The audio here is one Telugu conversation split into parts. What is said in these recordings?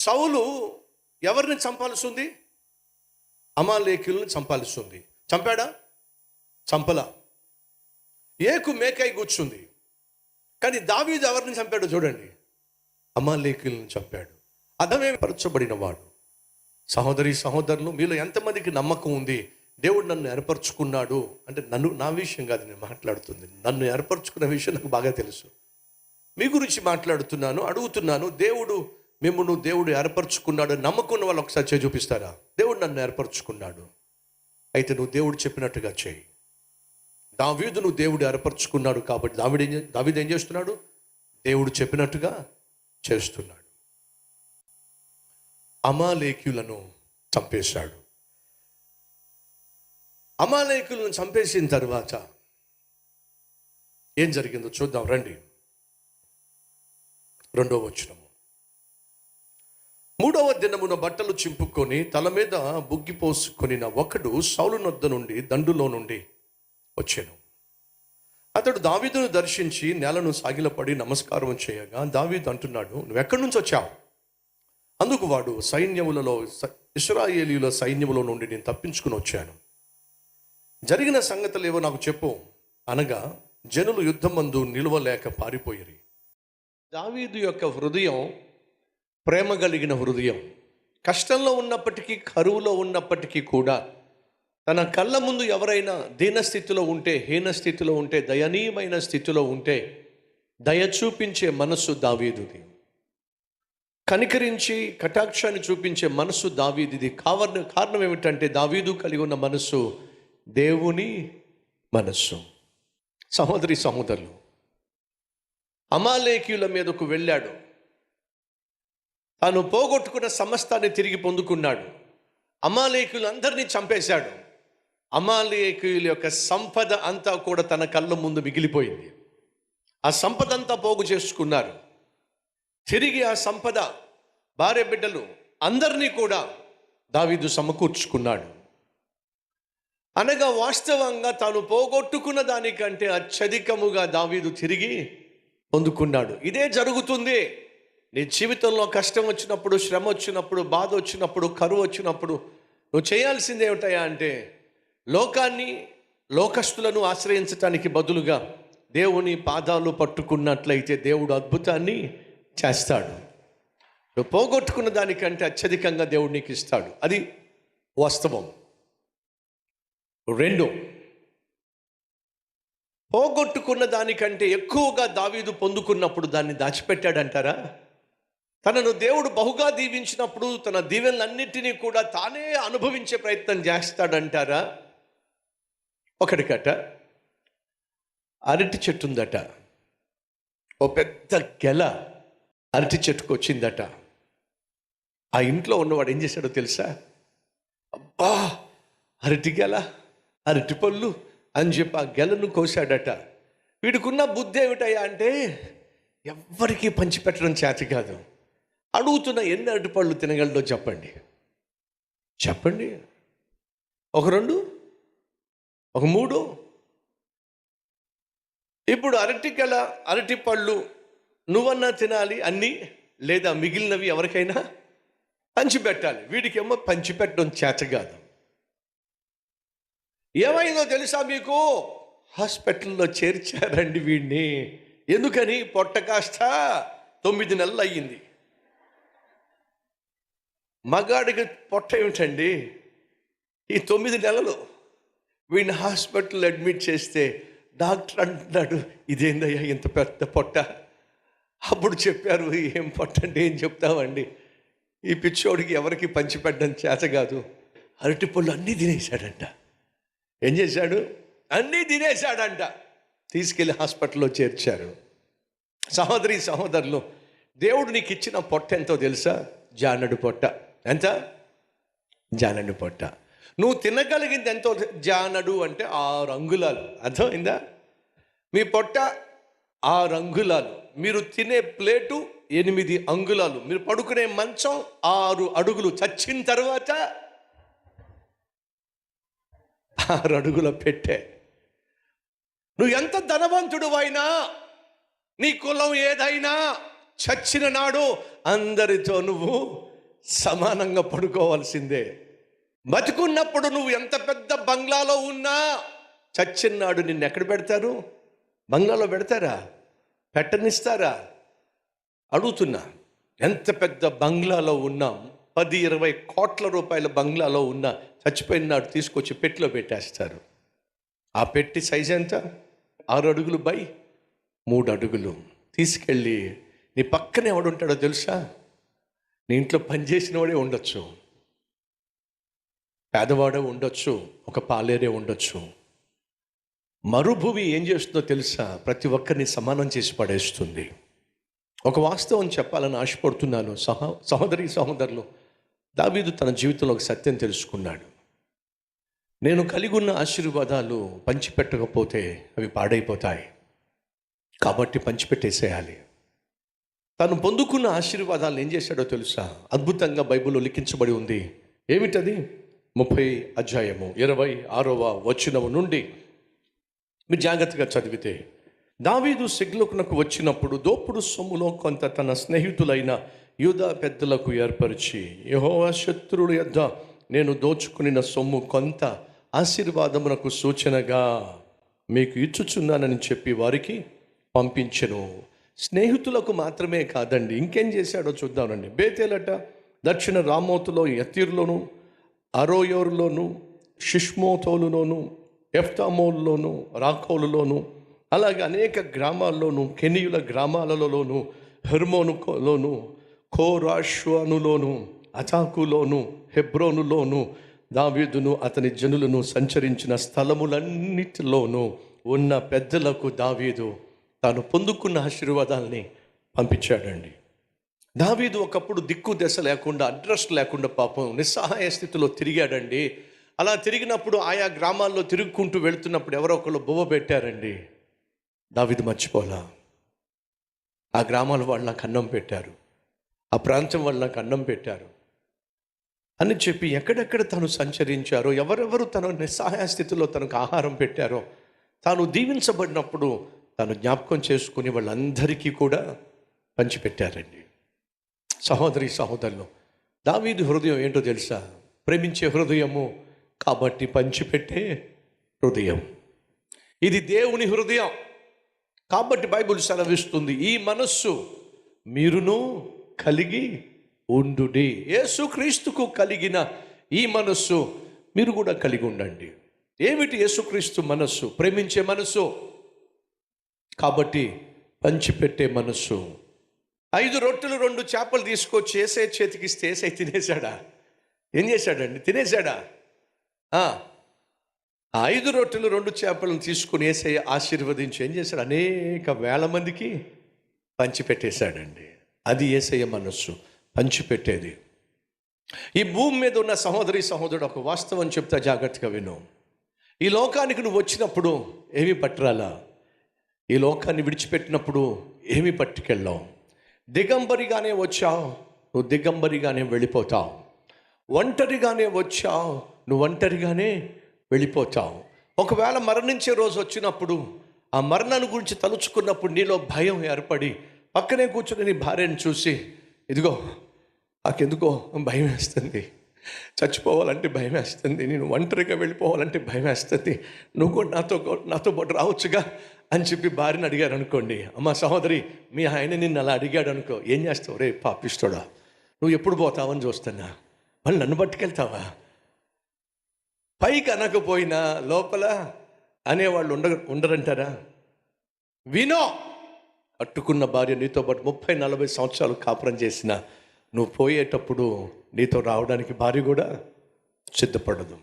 సౌలు ఎవరిని చంపాల్సి ఉంది అమాలేకులను చంపాల్సి ఉంది చంపాడా? చంపలా. ఏకు మేకై కూర్చుంది. కానీ దావీదు ఎవరిని చంపాడో చూడండి. అమాలేకులను చంపాడు. అదమే పరచబడిన వాడు సహోదరి సహోదరులు మీలో ఎంతమందికి నమ్మకం ఉంది? దేవుడు నన్ను ఏర్పరచుకున్నాడు. అంటే నన్ను నా విషయం కాదు నేను మాట్లాడుతుంది. నన్ను ఏర్పరచుకున్న విషయం నాకు బాగా తెలుసు. మీ గురించి మాట్లాడుతున్నాను అడుగుతున్నాను. దేవుడు మిమ్మల్ని దేవుడు ఏర్పరచుకున్నాడు నమ్మకున్న వాళ్ళు ఒకసారి చేయి చూపిస్తారా? దేవుడు నన్ను ఏర్పరచుకున్నాడు. అయితే నువ్వు దేవుడు చెప్పినట్టుగా చేయి. దావీదు నువ్వు దేవుడు ఏర్పరచుకున్నాడు కాబట్టి దావిడు ఏం దావీదు ఏం చేస్తున్నాడు? దేవుడు చెప్పినట్టుగా చేస్తున్నాడు. అమాలేక్యులను చంపేశాడు. అమాలేకులను చంపేసిన తర్వాత ఏం జరిగిందో చూద్దాం రండి. రెండో వచనము మూడవ దినమున బట్టలు చింపుకొని తల మీద బుగ్గి పోసుకొనిన ఒకడు సౌలు నొద్ద నుండి దండులో నుండి వచ్చాను అతడు దావీదును దర్శించి నేలను సాగిలపడి నమస్కారం చేయగా దావీదు అంటున్నాడు నువ్వు ఎక్కడి నుంచి వచ్చావు? అందుకు వాడు సైన్యములలో ఇస్రాయేలీల సైన్యములో నుండి నేను తప్పించుకుని వచ్చాను. జరిగిన సంగతులు ఏవో నాకు చెప్పు అనగా జనులు యుద్ధమందు నిలువలేక పారిపోయిరి. దావీదు యొక్క హృదయం ప్రేమ కలిగిన హృదయం. కష్టంలో ఉన్నప్పటికీ కరువులో ఉన్నప్పటికీ కూడా తన కళ్ళ ముందు ఎవరైనా దీనస్థితిలో ఉంటే హీన స్థితిలో ఉంటే దయనీయమైన స్థితిలో ఉంటే దయ చూపించే మనస్సు దావీదుది. కనికరించి కటాక్షాన్ని చూపించే మనస్సు దావీదిది. కావన కారణం ఏమిటంటే దావీదు కలిగి ఉన్న మనస్సు దేవుని మనస్సు. సహోదరి సహోదరులు అమాలేకీయుల మీదకు వెళ్ళాడు. తాను పోగొట్టుకున్న సమస్తాన్ని తిరిగి పొందుకున్నాడు. అమాలేకులందరినీ చంపేశాడు. అమాలేకుల యొక్క సంపద అంతా కూడా తన కళ్ళ ముందు మిగిలిపోయింది. ఆ సంపద అంతా పోగు చేసుకున్నారు. తిరిగి ఆ సంపద భార్య బిడ్డలు అందరినీ కూడా దావీదు సమకూర్చుకున్నాడు. అనగా వాస్తవంగా తాను పోగొట్టుకున్న దానికంటే అత్యధికముగా దావీదు తిరిగి పొందుకున్నాడు. ఇదే జరుగుతుంది. నీ జీవితంలో కష్టం వచ్చినప్పుడు శ్రమ వచ్చినప్పుడు బాధ వచ్చినప్పుడు కరువు వచ్చినప్పుడు నువ్వు చేయాల్సింది ఏమిటయా అంటే లోకాన్ని లోకస్తులను ఆశ్రయించటానికి బదులుగా దేవుని పాదాలు పట్టుకున్నట్లయితే దేవుడు అద్భుతాన్ని చేస్తాడు. నువ్వు పోగొట్టుకున్న దానికంటే అత్యధికంగా దేవుడు నీకు ఇస్తాడు. అది వాస్తవం. రెండు పోగొట్టుకున్న దానికంటే ఎక్కువగా దావీదు పొందుకున్నప్పుడు దాన్ని దాచిపెట్టాడంటారా? తనను దేవుడు బహుగా దీవించినప్పుడు తన దీవెనలన్నిటినీ కూడా తానే అనుభవించే ప్రయత్నం చేస్తాడంటారా? ఒకటికట అరటి చెట్టు ఉందట. ఓ పెద్ద గెల అరటి చెట్టుకు వచ్చిందట. ఆ ఇంట్లో ఉన్నవాడు ఏం చేశాడో తెలుసా? అబ్బా అరటి గెల అరటి పళ్ళు అని చెప్పి ఆ గెలను కోశాడట. వీడికున్న బుద్ధి ఏమిటయ్యా అంటే ఎవ్వరికీ పంచిపెట్టడం చేత కాదు. అడుగుతున్న ఎన్ని అరటిపళ్ళు తినగలడో చెప్పండి. చెప్పండి. ఒక రెండు ఒక మూడు. ఇప్పుడు అరటికల అరటిపళ్ళు అరటి పళ్ళు నువ్వన్నా తినాలి అన్నీ లేదా మిగిలినవి ఎవరికైనా పంచిపెట్టాలి. వీడికేమో పంచిపెట్టడం చేత కాదు ఏమైందో తెలుసా మీకు? హాస్పిటల్లో చేర్చారండి వీడిని ఎందుకని? పొట్ట కాస్త తొమ్మిది నెలలు అయ్యింది మగాడికి పొట్ట ఏమిటండి? ఈ తొమ్మిది నెలలు వీడిని హాస్పిటల్ అడ్మిట్ చేస్తే డాక్టర్ అంటున్నాడు ఇదేందయ్యా ఇంత పెద్ద పొట్ట? అప్పుడు చెప్పారు ఏం పొట్ట అంటే ఏం చెప్తామండి? ఈ పిచ్చోడికి ఎవరికి పంచిపెట్టడం చేత కాదు. అరటి పళ్ళు అన్నీ తినేశాడంట. ఏం చేశాడు? అన్నీ తినేశాడంట. తీసుకెళ్ళి హాస్పిటల్లో చేర్చారు. సహోదరి సహోదరులు దేవుడు నీకు ఇచ్చిన పొట్ట ఎంతో తెలుసా? జానడు పొట్ట. ఎంత? జానడు పొట్ట. నువ్వు తినగలిగింది ఎంతో జానడు అంటే ఆరు అంగుళాలు అర్థమైందా? మీ పొట్ట ఆరు అంగుళాలు మీరు తినే ప్లేటు ఎనిమిది అంగుళాలు. మీరు పడుకునే మంచం ఆరు అడుగులు. చచ్చిన తర్వాత ఆరు అడుగుల పెట్టే. నువ్వు ఎంత ధనవంతుడు అయినా నీ కులం ఏదైనా చచ్చిన నాడు అందరితో నువ్వు సమానంగా పడుకోవాల్సిందే. బతుకున్నప్పుడు నువ్వు ఎంత పెద్ద బంగ్లాలో ఉన్నా చచ్చిన్నాడు నిన్ను ఎక్కడ పెడతారు? బంగ్లాలో పెడతారా? పెట్టనిస్తారా? అడుగుతున్నా. ఎంత పెద్ద బంగ్లాలో ఉన్నాం పది ఇరవై కోట్ల రూపాయల బంగ్లాలో ఉన్నా చచ్చిపోయిన నాడు తీసుకొచ్చి పెట్టిలో పెట్టేస్తారు. ఆ పెట్టి సైజ్ ఎంత? ఆరు అడుగులు బై మూడు అడుగులు. తీసుకెళ్ళి నీ పక్కన ఎవడుంటాడో తెలుసా? నీ ఇంట్లో పనిచేసిన వాడే ఉండొచ్చు. పేదవాడే ఉండొచ్చు ఒక పాలేరే ఉండొచ్చు. మరుభూమి ఏం చేస్తుందో తెలుసా? ప్రతి ఒక్కరిని సమానం చేసి పడేస్తుంది. ఒక వాస్తవం చెప్పాలని ఆశపడుతున్నాను. సహ సహోదరి సహోదరులు దావీదు తన జీవితంలో ఒక సత్యం తెలుసుకున్నాడు. నేను కలిగి ఉన్న ఆశీర్వాదాలు పంచిపెట్టకపోతే అవి పాడైపోతాయి. కాబట్టి పంచిపెట్టేసేయాలి. తను పొందుకున్న ఆశీర్వాదాలు ఏం చేశాడో తెలుసా? అద్భుతంగా బైబిల్లో లిఖించబడి ఉంది. ఏమిటది? ముప్పై అధ్యాయము ఇరవై ఆరవ వచనము నుండి. మీరు జాగ్రత్తగా చదివితే దావీదు సిగ్లోకునకు వచ్చినప్పుడు దోపుడు సొమ్ములో కొంత తన స్నేహితులైన యూదా పెద్దలకు ఏర్పరిచి యహోవా శత్రుడు యొద్ద నేను దోచుకున్న సొమ్ము కొంత ఆశీర్వాదమునకు సూచనగా మీకు ఇచ్చుచున్నానని చెప్పి వారికి పంపించెను. స్నేహితులకు మాత్రమే కాదండి ఇంకేం చేశాడో చూద్దామండి. బేతేలట దక్షిణ రామోతులో యతీర్లోను అరోయోర్లోను షిష్మోతోలులోను ఎఫ్తామోల్లోను రాకోలులోను అలాగే అనేక గ్రామాల్లోనూ కెనియుల గ్రామాలలోను హెర్మోనులోను కోరాష్వానులోను అచాకులోను హెబ్రోనులోను దావీదును అతని జనులను సంచరించిన స్థలములన్నిటిలోనూ ఉన్న పెద్దలకు దావీదు తాను పొందుకున్న ఆశీర్వాదాల్ని పంపించాడండి. దావీదు ఒకప్పుడు దిక్కు దశ లేకుండా అడ్రస్ లేకుండా పాపం నిస్సహాయ స్థితిలో తిరిగాడండి. అలా తిరిగినప్పుడు ఆయా గ్రామాల్లో తిరుగుకుంటూ వెళుతున్నప్పుడు ఎవరో ఒకళ్ళు బువ్వ పెట్టారండి. దావీదు మర్చిపోలా. ఆ గ్రామాల వాళ్ళు నాకు అన్నం పెట్టారు. ఆ ప్రాంతం వాళ్ళు నాకు అన్నం పెట్టారు. అని చెప్పి ఎక్కడెక్కడ తను సంచరించారో ఎవరెవరు తన నిస్సహాయ స్థితిలో తనకు ఆహారం పెట్టారో తాను దీవించబడినప్పుడు తను జ్ఞాపకం చేసుకుని వాళ్ళందరికీ కూడా పంచిపెట్టారండి. సహోదరి సహోదరులు దావీది హృదయం ఏంటో తెలుసా? ప్రేమించే హృదయము కాబట్టి పంచిపెట్టే హృదయం. ఇది దేవుని హృదయం. కాబట్టి బైబిల్ సెలవిస్తుంది ఈ మనస్సు మీరును కలిగి ఉండుడి. యేసుక్రీస్తుకు కలిగిన ఈ మనస్సు మీరు కూడా కలిగి ఉండండి. ఏమిటి యేసుక్రీస్తు మనస్సు? ప్రేమించే మనస్సు? కాబట్టి పంచిపెట్టే మనస్సు. ఐదు రొట్టెలు రెండు చేపలు తీసుకొచ్చి ఏసై చేతికి ఇస్తే ఏసై తినేశాడా? ఏం చేశాడండి? తినేశాడా? ఐదు రొట్టెలు రెండు చేపలను తీసుకుని ఏసై ఆశీర్వదించి ఏం చేశాడు? అనేక వేల మందికి పంచిపెట్టేశాడండి. అది ఏసయ్య మనస్సు. పంచిపెట్టేది. ఈ భూమి మీద ఉన్న సహోదరి సహోదరుడు ఒక వాస్తవం చెప్తా జాగ్రత్తగా విను. ఈ లోకానికి నువ్వు వచ్చినప్పుడు ఏమీ పట్టరాలా? ఈ లోకాన్ని విడిచిపెట్టినప్పుడు ఏమి పట్టుకెళ్ళావు? దిగంబరిగానే వచ్చావు నువ్వు దిగంబరిగానే వెళ్ళిపోతావు. ఒంటరిగానే వచ్చావు నువ్వు ఒంటరిగానే వెళ్ళిపోతావు. ఒకవేళ మరణించే రోజు వచ్చినప్పుడు ఆ మరణాన్ని గురించి తలుచుకున్నప్పుడు నీలో భయం ఏర్పడి పక్కనే కూర్చుని నీ భార్యను చూసి ఇదిగో నాకెందుకో భయం వేస్తుంది. చచ్చిపోవాలంటే భయం వేస్తుంది. నేను ఒంటరిగా వెళ్ళిపోవాలంటే భయం వేస్తుంది. నువ్వు కూడా నాతో నాతో పాటు రావచ్చుగా. అని చెప్పి భార్యను అడిగారు అనుకోండి అమ్మ సహోదరి మీ ఆయన నిన్ను అలా అడిగాడు అనుకో ఏం చేస్తావు? రే పాపిస్తోడా నువ్వు ఎప్పుడు పోతావని చూస్తున్నా. మళ్ళీ నన్ను పట్టుకెళ్తావా? పైకి అనకపోయినా లోపల అనేవాళ్ళు ఉండ ఉండరంటారా? వినో! అట్టుకున్న భార్య నీతో పాటు ముప్పై నలభై సంవత్సరాలు కాపురం చేసిన నువ్వు పోయేటప్పుడు నీతో రావడానికి భార్య కూడా సిద్ధపడదు.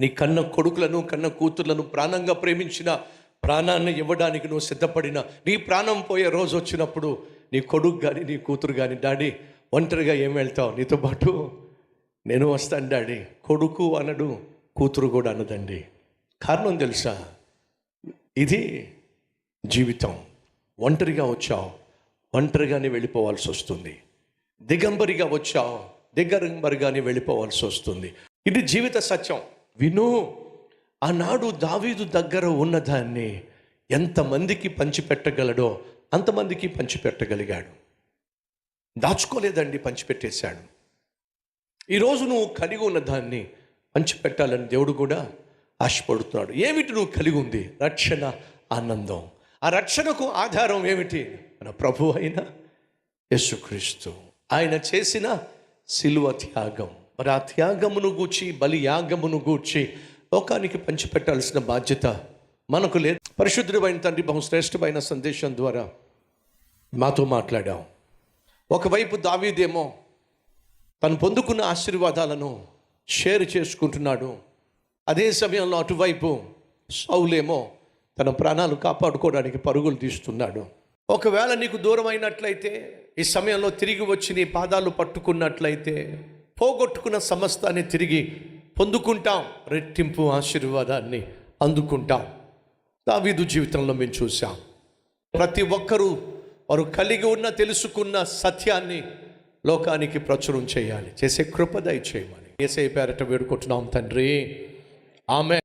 నీ కన్న కొడుకులను కన్న కూతుర్లను ప్రాణంగా ప్రేమించిన ప్రాణాన్ని ఇవ్వడానికి నువ్వు సిద్ధపడిన నీ ప్రాణం పోయే రోజు వచ్చినప్పుడు నీ కొడుకు కానీ నీ కూతురు కానీ డాడీ ఒంటరిగా ఏం వెళ్తావు? నీతో పాటు నేను వస్తాను డాడీ. కొడుకు అనడు కూతురు కూడా అనదండి. కారణం తెలుసా? ఇది జీవితం. ఒంటరిగా వచ్చావు ఒంటరిగానే వెళ్ళిపోవాల్సి వస్తుంది. దిగంబరిగా వచ్చావు దిగంబరిగానే వెళ్ళిపోవాల్సి వస్తుంది. ఇది జీవిత సత్యం. విను ఆనాడు దావీదు దగ్గర ఉన్నదాన్ని ఎంతమందికి పంచిపెట్టగలడో అంతమందికి పంచిపెట్టగలిగాడు. దాచుకోలేదండి పంచిపెట్టేశాడు. ఈరోజు నువ్వు కలిగి ఉన్న దాన్ని పంచిపెట్టాలని దేవుడు కూడా ఆశపడుతున్నాడు. ఏమిటి నువ్వు కలిగి ఉంది? రక్షణ ఆనందం. ఆ రక్షణకు ఆధారం ఏమిటి? మన ప్రభు అయిన యేసుక్రీస్తు. ఆయన చేసిన సిలువ త్యాగం. మరి ఆ త్యాగమును గూర్చి బలి యాగమును గూర్చి లోకానికి పంచిపెట్టాల్సిన బాధ్యత మనకు లేదు. పరిశుద్ధుడైన తండ్రి బహుశ్రేష్ఠమైన సందేశం ద్వారా మాతో మాట్లాడాం. ఒకవైపు దావీదేమో తను పొందుకున్న ఆశీర్వాదాలను షేర్ చేసుకుంటున్నాడు. అదే సమయంలో అటువైపు సౌలేమో తన ప్రాణాలు కాపాడుకోవడానికి పరుగులు తీస్తున్నాడు. ఒకవేళ నీకు దూరం అయినట్లయితే ఈ సమయంలో తిరిగి వచ్చి నీ పాదాలు పట్టుకున్నట్లయితే పోగొట్టుకున్న సమస్తాన్ని తిరిగి పొందుకుంటాం. రెట్టింపు ఆశీర్వాదాన్ని అందుకుంటాం. దావీదు జీవితంలో మేము చూసాం ప్రతి ఒక్కరూ వారు కలిగి ఉన్న తెలుసుకున్న సత్యాన్ని లోకానికి ప్రచురం చేయాలి. చేసే కృపదయ చేయమని ఏసై పేరట వేడుకుంటున్నాం తండ్రి. ఆమె